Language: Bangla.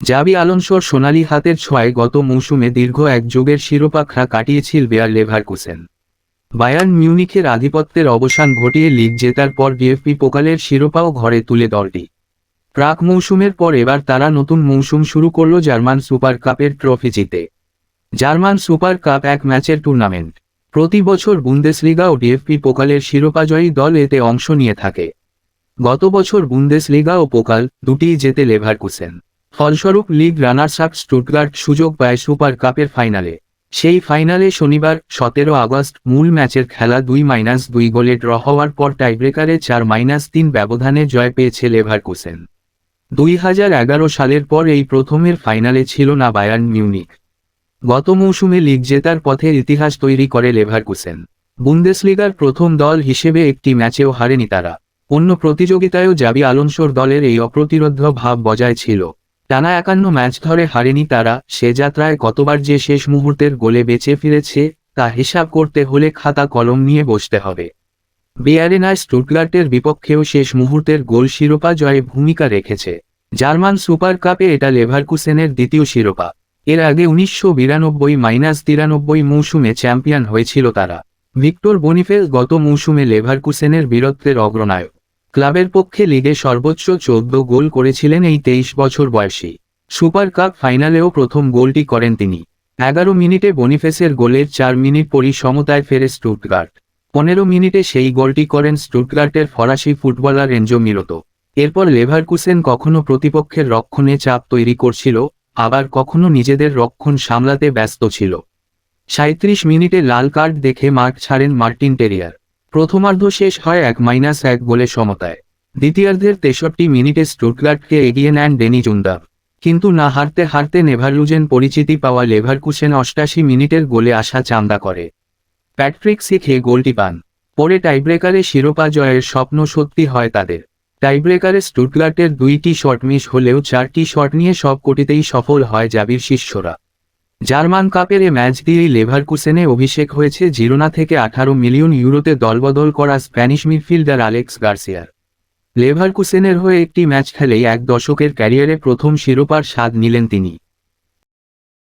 জাবি আলোনসোর সোনালি হাতের ছোঁয়ায় গত মৌসুমে দীর্ঘ এক যুগের শিরোপাখরা কাটিয়েছিল বেয়ার লেভারকুসেন। বায়ার্ন মিউনিখের আধিপত্যের অবসান ঘটিয়ে লিগ জেতার পর ডিএফপি পোকালের শিরোপাও ঘরে তুলে দলটি প্রাক মৌসুমের পর এবার তারা নতুন মৌসুম শুরু করল জার্মান সুপার কাপের ট্রফি জিতে। জার্মান সুপার কাপ এক ম্যাচের টুর্নামেন্ট। প্রতি বছর বুন্দেসলিগা ও ডিএফপি পোকালের শিরোপাজয়ী দল এতে অংশ নিয়ে থাকে। গত বছর বুন্দেসলিগা ও পোকাল দুটিই জেতে লেভারকুসেন। ফলস্বরূপ লিগ রানার্স আপ স্টুটগার্ট সুযোগ পায় সুপার কাপের ফাইনালে। সেই ফাইনালে শনিবার, সতেরো আগস্ট, মূল ম্যাচের খেলা দুই মাইনাস দুই গোলে ড্র হওয়ার পর টাইব্রেকারে চার মাইনাস তিন ব্যবধানে জয় পেয়েছে লেভারকুসেন। দুই হাজার এগারো সালের পর এই প্রথমের ফাইনালে ছিল না বায়ার্ন মিউনিক গত মৌসুমে লিগ জেতার পথে ইতিহাস তৈরি করে লেভারকুসেন। বুন্দেসলিগার প্রথম দল হিসেবে একটি ম্যাচেও হারেনি তারা। অন্য প্রতিযোগিতায়ও জাবি আলোনসোর দলের এই অপ্রতিরোধ ভাব বজায় ছিল। টানা একান্ন ম্যাচ ধরে হারেনি তারা, সে যাত্রায় কতবার যে শেষ মুহূর্তের গোলে বেঁচে ফিরেছে, তা হিসাব করতে হলে খাতা কলম নিয়ে বসতে হবে। বেয়ারেনায় স্টুটগার্টের বিপক্ষেও শেষ মুহূর্তের গোল শিরোপা জয়ে ভূমিকা রেখেছে। জার্মান সুপার কাপে এটা লেভারকুসেনের দ্বিতীয় শিরোপা। এর আগে উনিশশো বিরানব্বই মাইনাস তিরানব্বই মৌসুমে চ্যাম্পিয়ন হয়েছিল তারা। ভিক্টর বনিফেল গত মৌসুমে লেভারকুসেনের বীরত্বের অগ্রনায়ক। ক্লাবের পক্ষে লিগে সর্বোচ্চ চোদ্দ গোল করেছিলেন এই তেইশ বছর বয়সী। সুপার কাপ ফাইনালেও প্রথম গোলটি করেন তিনি। এগারো মিনিটে বনিফেসের গোলের চার মিনিট পরই সমতায় ফেরে স্টুটগার্ট। পনেরো মিনিটে সেই গোলটি করেন স্টুটগার্টের ফরাসি ফুটবলার এনজো মিরতো। এরপর লেভারকুসেন কখনো প্রতিপক্ষের রক্ষণে চাপ তৈরি করছিল, আবার কখনো নিজেদের রক্ষণ সামলাতে ব্যস্ত ছিল। সাঁত্রিশ মিনিটে লাল কার্ড দেখে মাঠ ছাড়েন মার্টিন টেরিয়ার। প্রথমার্ধ শেষ হয় এক মাইনাস এক গোলে সমতায়। দ্বিতীয়ার্ধের তেষট্টি মিনিটে স্টুটগার্টকে এগিয়ে নেন ডেনি জুন্দাব কিন্তু না হারতে হারতে নেভারলুজেন পরিচিতি পাওয়া লেভারকুসেন অষ্টাশি মিনিটের গোলে আসা চান্দা করে। প্যাট্রিক সিখে গোলটি পান। পরে টাইব্রেকারে শিরোপা জয়ের স্বপ্ন সত্যি হয় তাদের। টাইব্রেকারে স্টুটগার্টের দুইটি শট মিস হলেও চারটি শট নিয়ে সব কোটিতেই সফল হয় জাবির শিষ্যরা। জার্মান কাপের এ ম্যাচ দিয়েই লেভারকুসেনে অভিষেক হয়েছে জিরোনা থেকে আঠারো মিলিয়ন ইউরোতে দলবদল করা স্প্যানিশ মিডফিল্ডার আলেক্স গার্সিয়ার। লেভারকুসেনের হয়ে একটি ম্যাচ খেলেই এক দশকের ক্যারিয়ারে প্রথম শিরোপার স্বাদ নিলেন তিনি।